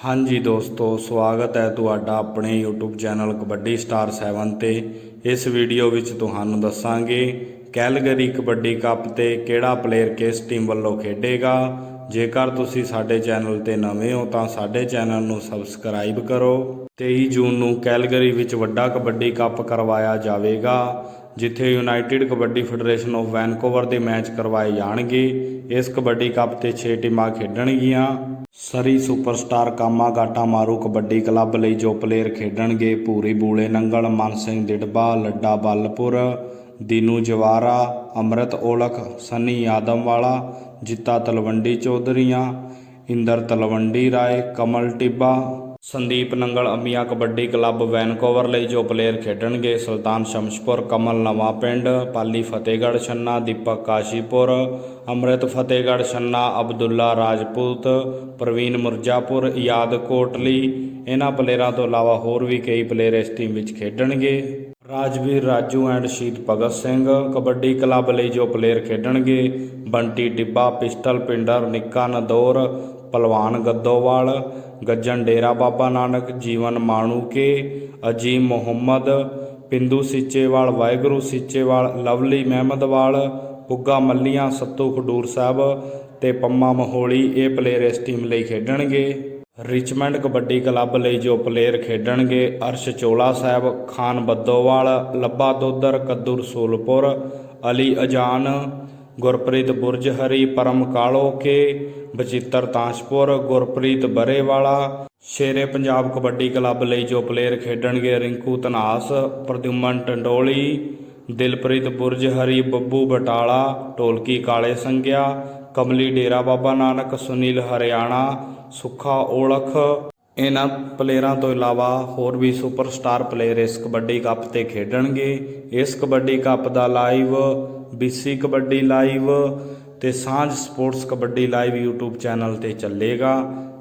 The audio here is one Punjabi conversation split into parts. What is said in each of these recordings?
ਹਾਂਜੀ ਦੋਸਤੋ, ਸਵਾਗਤ ਹੈ ਤੁਹਾਡਾ ਆਪਣੇ YouTube ਚੈਨਲ ਕਬੱਡੀ ਸਟਾਰ 7 ਤੇ। ਇਸ ਵੀਡੀਓ ਵਿੱਚ ਤੁਹਾਨੂੰ ਦੱਸਾਂਗੇ ਕੈਲਗਰੀ ਕਬੱਡੀ ਕੱਪ ਤੇ ਕਿਹੜਾ ਪਲੇਅਰ ਕਿਸ ਟੀਮ ਵੱਲੋਂ ਖੇਡੇਗਾ। ਜੇਕਰ ਤੁਸੀਂ ਸਾਡੇ ਚੈਨਲ ਤੇ ਨਵੇਂ ਹੋ ਤਾਂ ਸਾਡੇ ਚੈਨਲ ਨੂੰ ਸਬਸਕ੍ਰਾਈਬ ਕਰੋ 23 ਜੂਨ ਨੂੰ ਕੈਲਗਰੀ ਵਿੱਚ ਵੱਡਾ ਕਬੱਡੀ ਕੱਪ ਕਰਵਾਇਆ ਜਾਵੇਗਾ, ਜਿੱਥੇ united kabaddi federation of Vancouver ਦੇ ਮੈਚ ਕਰਵਾਏ ਜਾਣਗੇ। ਇਸ ਕਬੱਡੀ ਕੱਪ ਤੇ 6 ਟੀਮਾਂ ਖੇਡਣਗੀਆਂ। ਸਰੀ ਸੁਪਰਸਟਾਰ ਕਾਮਾਗਾਟਾ ਮਾਰੂ ਕਬੱਡੀ ਕਲੱਬ ਲਈ ਜੋ ਪਲੇਅਰ ਖੇਡਣਗੇ, Bhuri Boole Nangal, Man Singh Dirba, Ladda Ballpur, Dinu Jawara, Amrit Aulakh, Sunny Adamwala Jitta Talwandi Chaudharian, Inder Talwandi Rai, Kamal Tibba Sandeep Nangal, Ammian kabaddi club Vancouver ਲਈ ਜੋ ਪਲੇਅਰ ਖੇਡਣਗੇ, ਸੁਲਤਾਨ ਸ਼ਮਸ਼ਪੁਰ, ਕਮਲ ਨਵਾਂ ਪਿੰਡ, ਪਾਲੀ ਫਤਿਹਗੜ੍ਹ, ਛੰਨਾ, ਦੀਪਕ ਕਾਸ਼ੀਪੁਰ, ਅੰਮ੍ਰਿਤ ਫਤਿਹਗੜ੍ਹ, ਛੰਨਾ, ਅਬਦੁੱਲਾ ਰਾਜਪੂਤ, ਪ੍ਰਵੀਨ ਮੁਰਜਾਪੁਰ, ਯਾਦ ਕੋਟਲੀ। ਇਹਨਾਂ ਪਲੇਅਰਾਂ ਤੋਂ ਇਲਾਵਾ ਹੋਰ ਵੀ ਕਈ ਪਲੇਅਰ ਇਸ ਟੀਮ ਵਿੱਚ ਖੇਡਣਗੇ। ਰਾਜਵੀਰ, ਰਾਜੂ ਐਂਡ ਸ਼ਹੀਦ ਭਗਤ ਸਿੰਘ ਕਬੱਡੀ ਕਲੱਬ ਲਈ ਜੋ ਪਲੇਅਰ ਖੇਡਣਗੇ, ਬੰਟੀ ਡਿੱਬਾ, ਪਿਸਟਲ ਪਿੰਡਰ, ਨਿੱਕਾ ਨਦੌਰ ਪਲਵਾਨ ਗੱਦੋਵਾਲ ਗੱਜਣ ਡੇਰਾ ਬਾਬਾ ਨਾਨਕ, ਜੀਵਨ ਮਾਣੂਕੇ ਅਜੀਮ ਮੁਹੰਮਦ, ਪਿੰਦੂ ਸੀਚੇਵਾਲ ਵਾਹਿਗੁਰੂ ਸੀਚੇਵਾਲ ਲਵਲੀ ਮਹਿਮਦਵਾਲ ਪੁੱਗਾ ਮੱਲੀਆਂ, ਸੱਤੂ ਖਡੂਰ ਸਾਹਿਬ ਤੇ ਪੰਮਾ ਮਹੋਲੀ ਇਹ ਪਲੇਅਰ ਇਸ ਟੀਮ ਲਈ ਖੇਡਣਗੇ। ਰਿਚਮੈਂਡ ਕਬੱਡੀ ਕਲੱਬ ਲਈ ਜੋ ਪਲੇਅਰ ਖੇਡਣਗੇ, ਅਰਸ਼ ਚੋਲਾ ਸਾਹਿਬ, ਖਾਨ ਬੱਦੋਵਾਲ, ਲੱਭਾ ਦੋਦਰ ਕੱਦੂ ਰਸੂਲਪੁਰ ਅਲੀ ਅਜਾਨ ਗੁਰਪ੍ਰੀਤ ਬੁਰਜ ਹਰੀ ਪਰਮ ਕਾਲੋ ਕੇ, ਬਚਿੱਤਰ ਤਾਂਸ਼ਪੁਰ, ਗੁਰਪ੍ਰੀਤ ਬਰੇਵਾਲਾ। ਸ਼ੇਰੇ ਪੰਜਾਬ ਕਬੱਡੀ ਕਲੱਬ ਲਈ ਜੋ ਪਲੇਅਰ ਖੇਡਣਗੇ, ਰਿੰਕੂ ਧਨਾਸ ਪ੍ਰਦਿਉਮਨ ਟੰਡੋਲੀ, ਦਿਲਪ੍ਰੀਤ ਬੁਰਜ ਹਰੀ, ਬੱਬੂ ਬਟਾਲਾ, ਢੋਲਕੀ ਕਾਲੇ ਸੰਗਿਆ, ਕਮਲੀ ਡੇਰਾ ਬਾਬਾ ਨਾਨਕ, ਸੁਨੀਲ ਹਰਿਆਣਾ, ਸੁੱਖਾ ਔਲਖ ਇਹਨਾਂ ਪਲੇਅਰਾਂ ਤੋਂ ਇਲਾਵਾ ਹੋਰ ਵੀ ਸੁਪਰਸਟਾਰ ਪਲੇਅਰ ਇਸ ਕਬੱਡੀ ਕੱਪ ਤੇ ਖੇਡਣਗੇ। ਇਸ ਕਬੱਡੀ ਕੱਪ ਦਾ ਲਾਈਵ BC ਕਬੱਡੀ ਲਾਈਵ ਤੇ Saanjh sports kabaddi live YouTube channel ਤੇ ਚੱਲੇਗਾ।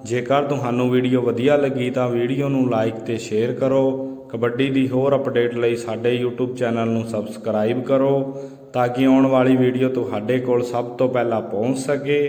ਜੇਕਰ ਤੁਹਾਨੂੰ ਵੀਡੀਓ ਵਧੀਆ ਲੱਗੀ ਤਾਂ ਵੀਡੀਓ ਨੂੰ ਲਾਈਕ ਤੇ ਸ਼ੇਅਰ ਕਰੋ। ਕਬੱਡੀ ਦੀ ਹੋਰ ਅਪਡੇਟ ਲਈ ਸਾਡੇ YouTube ਚੈਨਲ ਨੂੰ ਸਬਸਕ੍ਰਾਈਬ ਕਰੋ ਤਾਂ ਕਿ ਆਉਣ ਵਾਲੀ ਵੀਡੀਓ ਤੁਹਾਡੇ ਕੋਲ ਸਭ ਤੋਂ ਪਹਿਲਾਂ ਪਹੁੰਚ ਸਕੇ।